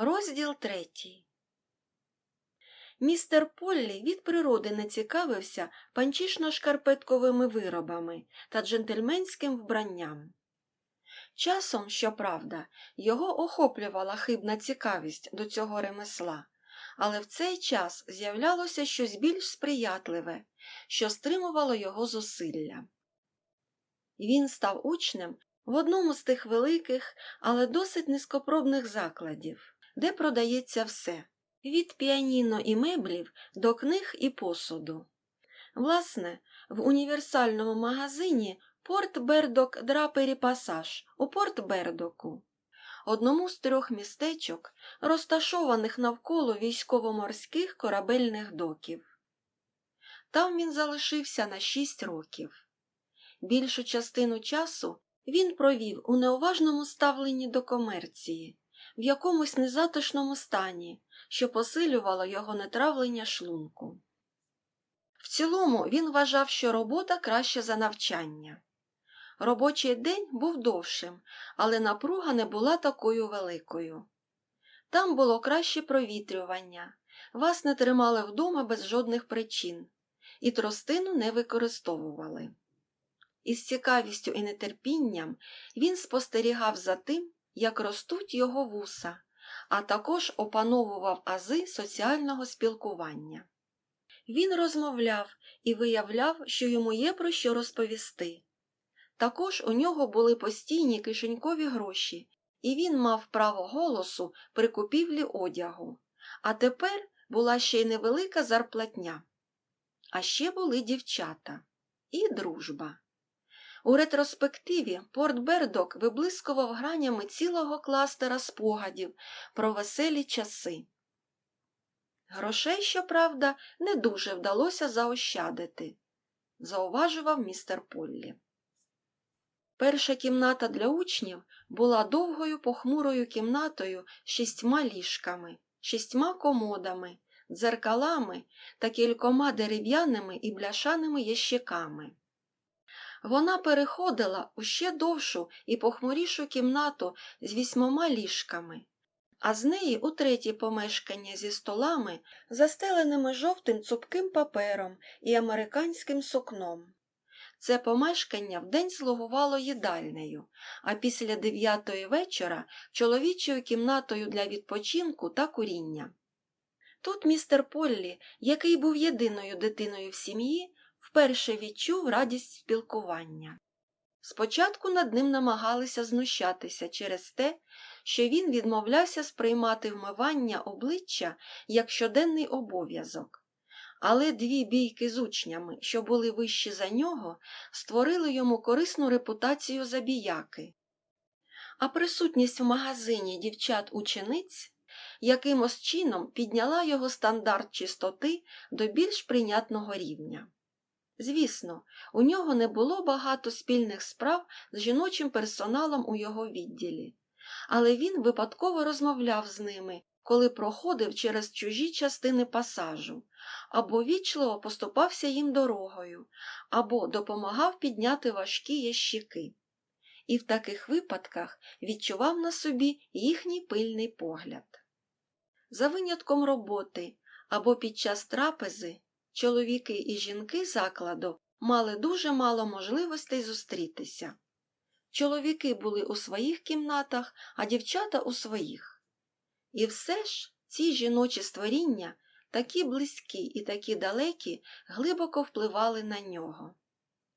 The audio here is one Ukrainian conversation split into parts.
Розділ третій. Містер Поллі від природи не цікавився панчішно-шкарпетковими виробами та джентльменським вбранням. Часом, щоправда, його охоплювала хибна цікавість до цього ремесла, але в цей час з'являлося щось більш сприятливе, що стримувало його зусилля. Він став учнем в одному з тих великих, але досить низькопробних закладів, де продається все від піаніно і меблів до книг і посуду. Власне, в універсальному магазині Порт Бердок Драпері Пасаж у Порт Бердоку, одному з трьох містечок, розташованих навколо військово-морських корабельних доків. Там він залишився на шість років. Більшу частину часу він провів у неуважному ставленні до комерції, в якомусь незатишному стані, що посилювало його нетравлення шлунку. В цілому він вважав, що робота краще за навчання. Робочий день був довшим, але напруга не була такою великою. Там було краще провітрювання, вас не тримали вдома без жодних причин, і тростину не використовували. Із цікавістю і нетерпінням він спостерігав за тим, як ростуть його вуса, а також опановував ази соціального спілкування. Він розмовляв і виявляв, що йому є про що розповісти. Також у нього були постійні кишенькові гроші, і він мав право голосу при купівлі одягу. А тепер була ще й невелика зарплатня. А ще були дівчата і дружба. У ретроспективі Порт Бердок виблискував гранями цілого кластера спогадів про веселі часи. Грошей, щоправда, не дуже вдалося заощадити, зауважував містер Поллі. Перша кімната для учнів була довгою похмурою кімнатою з шістьма ліжками, шістьма комодами, дзеркалами та кількома дерев'яними і бляшаними ящиками. Вона переходила у ще довшу і похмурішу кімнату з вісьмома ліжками, а з неї у третє помешкання зі столами, застеленими жовтим цупким папером і американським сукном. Це помешкання вдень слугувало їдальнею, а після дев'ятої вечора чоловічою кімнатою для відпочинку та куріння. Тут містер Поллі, який був єдиною дитиною в сім'ї, вперше відчув радість спілкування. Спочатку над ним намагалися знущатися через те, що він відмовлявся сприймати вмивання обличчя як щоденний обов'язок. Але дві бійки з учнями, що були вищі за нього, створили йому корисну репутацію забіяки. А присутність в магазині дівчат-учениць якимось чином підняла його стандарт чистоти до більш прийнятного рівня. Звісно, у нього не було багато спільних справ з жіночим персоналом у його відділі, але він випадково розмовляв з ними, коли проходив через чужі частини пасажу, або вічливо поступався їм дорогою, або допомагав підняти важкі ящики. І в таких випадках відчував на собі їхній пильний погляд. За винятком роботи або під час трапези чоловіки і жінки закладу мали дуже мало можливостей зустрітися. Чоловіки були у своїх кімнатах, а дівчата у своїх. І все ж ці жіночі створіння, такі близькі і такі далекі, глибоко впливали на нього.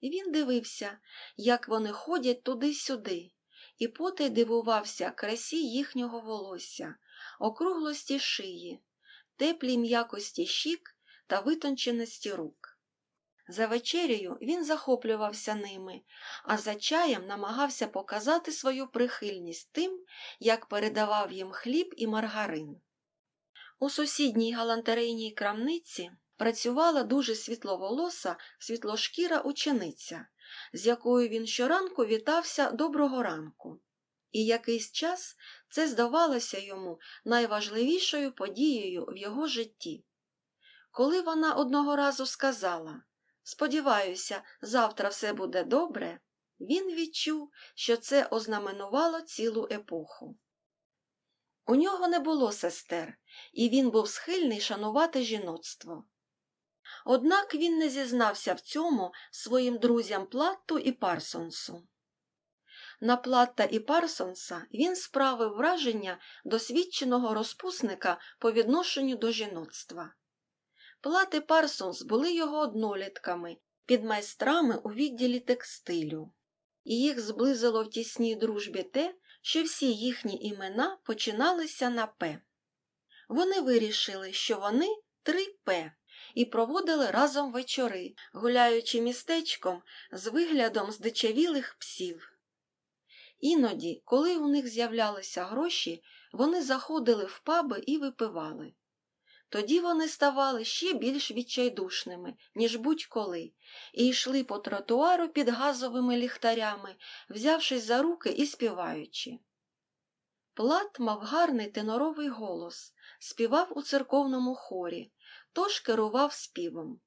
І він дивився, як вони ходять туди-сюди, і потай дивувався красі їхнього волосся, округлості шиї, теплій м'якості щік та витонченості рук. За вечерею він захоплювався ними, а за чаєм намагався показати свою прихильність тим, як передавав їм хліб і маргарин. У сусідній галантерейній крамниці працювала дуже світловолоса, світлошкіра учениця, з якою він щоранку вітався доброго ранку. І якийсь час це здавалося йому найважливішою подією в його житті. Коли вона одного разу сказала Сподіваюся, завтра все буде добре, він відчув, що це ознаменувало цілу епоху. У нього не було сестер, і він був схильний шанувати жіноцтво. Однак він не зізнався в цьому своїм друзям Платту і Парсонсу. На Платта і Парсонса він справив враження досвідченого розпусника по відношенню до жіноцтва. Плат і Парсонс були його однолітками, підмайстрами у відділі текстилю, і їх зблизило в тісній дружбі те, що всі їхні імена починалися на П. Вони вирішили, що вони три П, і проводили разом вечори, гуляючи містечком з виглядом здичавілих псів. Іноді, коли у них з'являлися гроші, вони заходили в паби і випивали. Тоді вони ставали ще більш відчайдушними, ніж будь-коли, і йшли по тротуару під газовими ліхтарями, взявшись за руки і співаючи. Плат мав гарний теноровий голос, співав у церковному хорі, тож керував співом.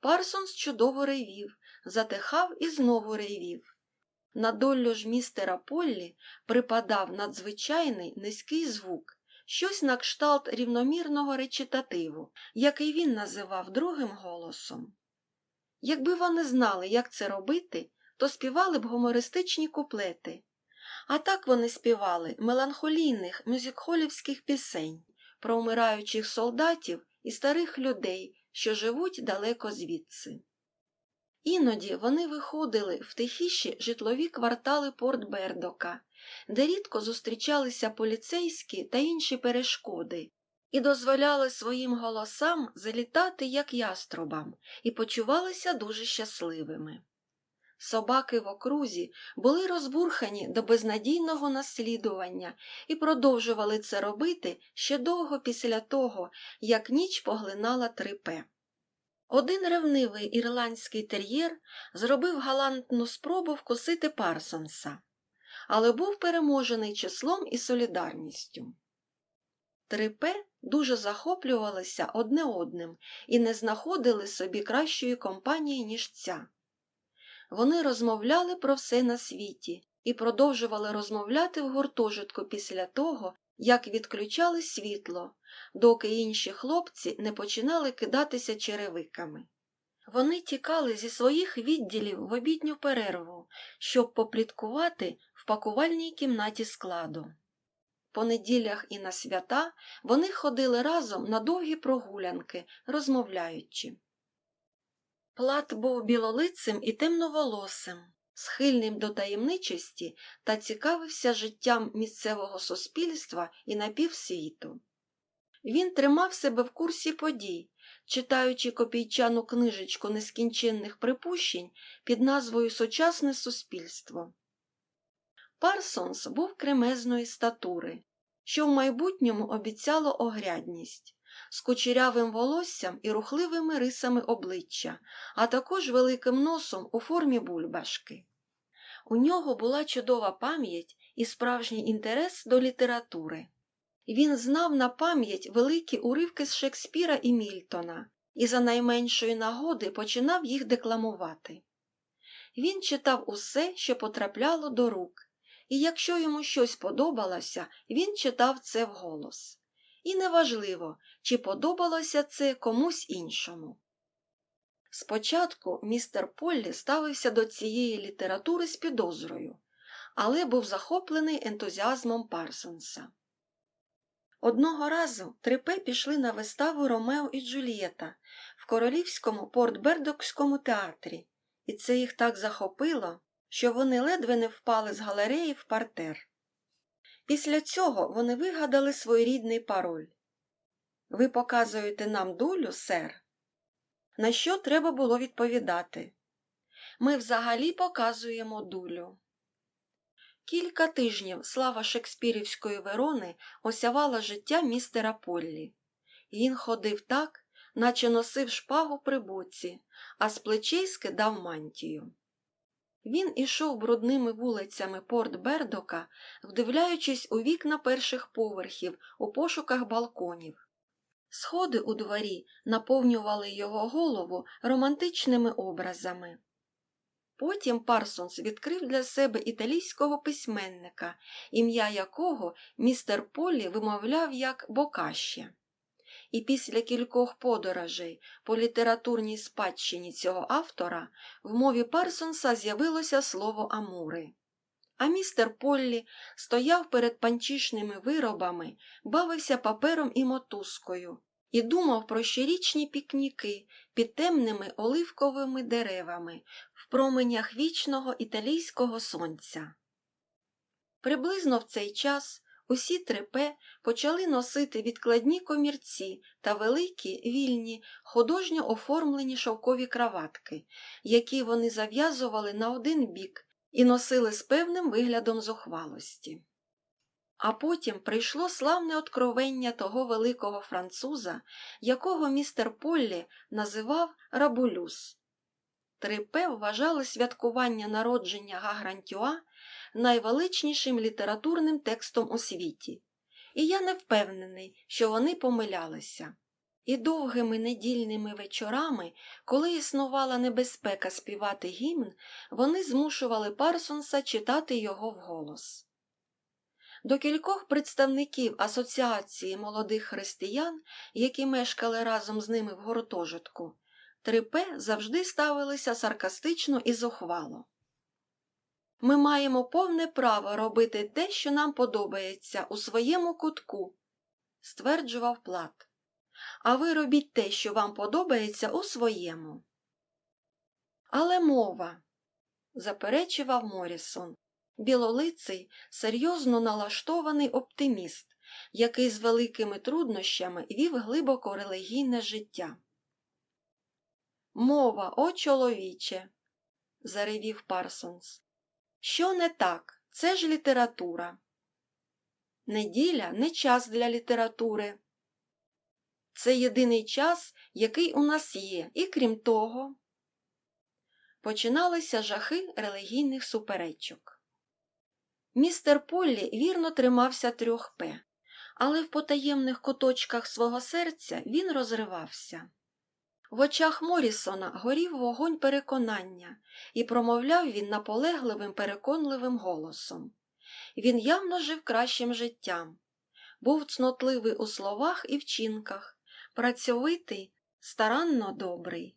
Парсонс чудово ревів, затихав і знову ревів. На долю ж містера Поллі припадав надзвичайний низький звук, щось на кшталт рівномірного речитативу, який він називав другим голосом. Якби вони знали, як це робити, то співали б гумористичні куплети. А так вони співали меланхолійних мюзикхолівських пісень про вмираючих солдатів і старих людей, що живуть далеко звідси. Іноді вони виходили в тихіші житлові квартали Порт Бердока, де рідко зустрічалися поліцейські та інші перешкоди, і дозволяли своїм голосам залітати як яструбам, і почувалися дуже щасливими. Собаки в окрузі були розбурхані до безнадійного наслідування і продовжували це робити ще довго після того, як ніч поглинала 3П. Один ревнивий ірландський тер'єр зробив галантну спробу вкусити Парсонса, але був переможений числом і солідарністю. 3П дуже захоплювалися одне одним і не знаходили собі кращої компанії, ніж ця. Вони розмовляли про все на світі і продовжували розмовляти в гуртожитку після того, як відключали світло, доки інші хлопці не починали кидатися черевиками. Вони тікали зі своїх відділів в обідню перерву, щоб попліткувати в пакувальній кімнаті складу. По неділях і на свята вони ходили разом на довгі прогулянки, розмовляючи. Плат був білолицим і темноволосим, схильним до таємничості та цікавився життям місцевого суспільства і напівсвіту. Він тримав себе в курсі подій, читаючи копійчану книжечку нескінченних припущень під назвою Сучасне суспільство. Парсонс був кремезної статури, що в майбутньому обіцяло огрядність, з кучерявим волоссям і рухливими рисами обличчя, а також великим носом у формі бульбашки. У нього була чудова пам'ять і справжній інтерес до літератури. Він знав на пам'ять великі уривки з Шекспіра і Мільтона і за найменшої нагоди починав їх декламувати. Він читав усе, що потрапляло до рук, і якщо йому щось подобалося, він читав це вголос. І неважливо, чи подобалося це комусь іншому. Спочатку містер Поллі ставився до цієї літератури з підозрою, але був захоплений ентузіазмом Парсонса. Одного разу трипе пішли на виставу Ромео і Джульєта в королівському портбердокському театрі, і це їх так захопило, що вони ледве не впали з галереї в партер. Після цього вони вигадали своєрідний пароль. Ви показуєте нам долю, сер? На що треба було відповідати? Ми взагалі показуємо дулю. Кілька тижнів слава Шекспірівської Верони осявала життя містера Поллі. Він ходив так, наче носив шпагу при боці, а з плечей скидав мантію. Він ішов брудними вулицями Порт Бердока, вдивляючись у вікна перших поверхів у пошуках балконів. Сходи у дворі наповнювали його голову романтичними образами. Потім Парсонс відкрив для себе італійського письменника, ім'я якого містер Полі вимовляв як Бокаще. І після кількох подорожей по літературній спадщині цього автора в мові Парсонса з'явилося слово Амури. А містер Поллі стояв перед панчішними виробами, бавився папером і мотузкою і думав про щорічні пікніки під темними оливковими деревами в променях вічного італійського сонця. Приблизно в цей час усі трипе почали носити відкладні комірці та великі, вільні, художньо оформлені шовкові краватки, які вони зав'язували на один бік і носили з певним виглядом зухвалості. А потім прийшло славне откровення того великого француза, якого містер Поллі називав Рабулюс. Трипе вважали святкування народження Гагрантюа найвеличнішим літературним текстом у світі, і я не впевнений, що вони помилялися. І довгими недільними вечорами, коли існувала небезпека співати гімн, вони змушували Парсонса читати його вголос. До кількох представників Асоціації молодих християн, які мешкали разом з ними в гуртожитку, Трипе завжди ставилися саркастично і зухвало. Ми маємо повне право робити те, що нам подобається, у своєму кутку, стверджував Плат. А ви робіть те, що вам подобається у своєму. Але мова, заперечував Морісон, білолиций, серйозно налаштований оптиміст, який з великими труднощами вів глибоко релігійне життя. Мова, о чоловіче, заревів Парсонс. Що не так? Це ж література. Неділя не час для літератури. Це єдиний час, який у нас є, і крім того, починалися жахи релігійних суперечок. Містер Поллі вірно тримався трьох П, але в потаємних куточках свого серця він розривався. В очах Морісона горів вогонь переконання, і промовляв він наполегливим, переконливим голосом. Він явно жив кращим життям, був цнотливий у словах і вчинках, працьовитий, старанно добрий.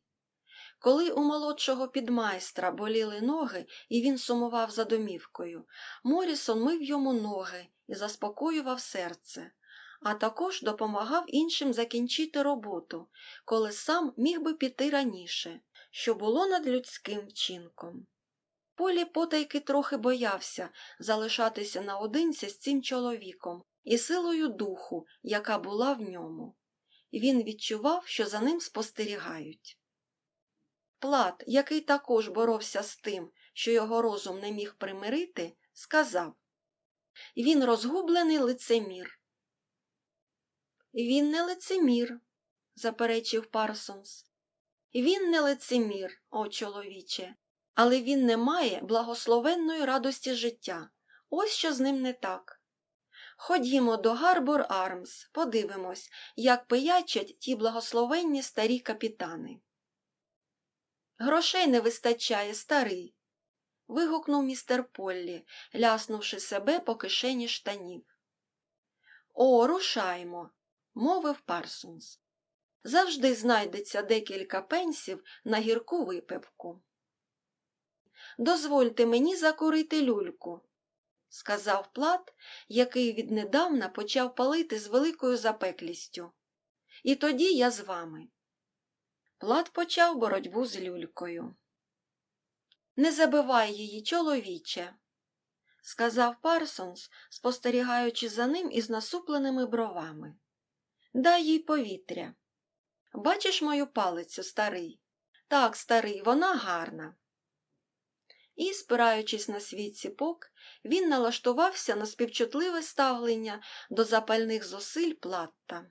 Коли у молодшого підмайстра боліли ноги, і він сумував за домівкою, Морісон мив йому ноги і заспокоював серце а також допомагав іншим закінчити роботу, коли сам міг би піти раніше, що було над людським вчинком. Полі потайки трохи боявся залишатися наодинці з цим чоловіком і силою духу, яка була в ньому. Він відчував, що за ним спостерігають. Плат, який також боровся з тим, що його розум не міг примирити, сказав Він розгублений лицемір, він не лицемір, заперечив Парсонс. Він не лицемір, о чоловіче, але він не має благословенної радості життя. Ось що з ним не так. Ходімо до Гарбор Армс, подивимось, як пиячать ті благословенні старі капітани. Грошей не вистачає, старий. вигукнув містер Поллі, ляснувши себе по кишені штанів. О, рушаймо мовив Парсонс. Завжди знайдеться декілька пенсів на гірку випивку. Дозвольте мені закурити люльку, сказав Плат, який віднедавна почав палити з великою запеклістю. І тоді я з вами. Плат почав боротьбу з люлькою. Не забивай її, чоловіче, сказав Парсонс, спостерігаючи за ним із насупленими бровами. Дай їй повітря. Бачиш мою палицю, старий? Так, старий, вона гарна. І, спираючись на свій ціпок, він налаштувався на співчутливе ставлення до запальних зусиль платта.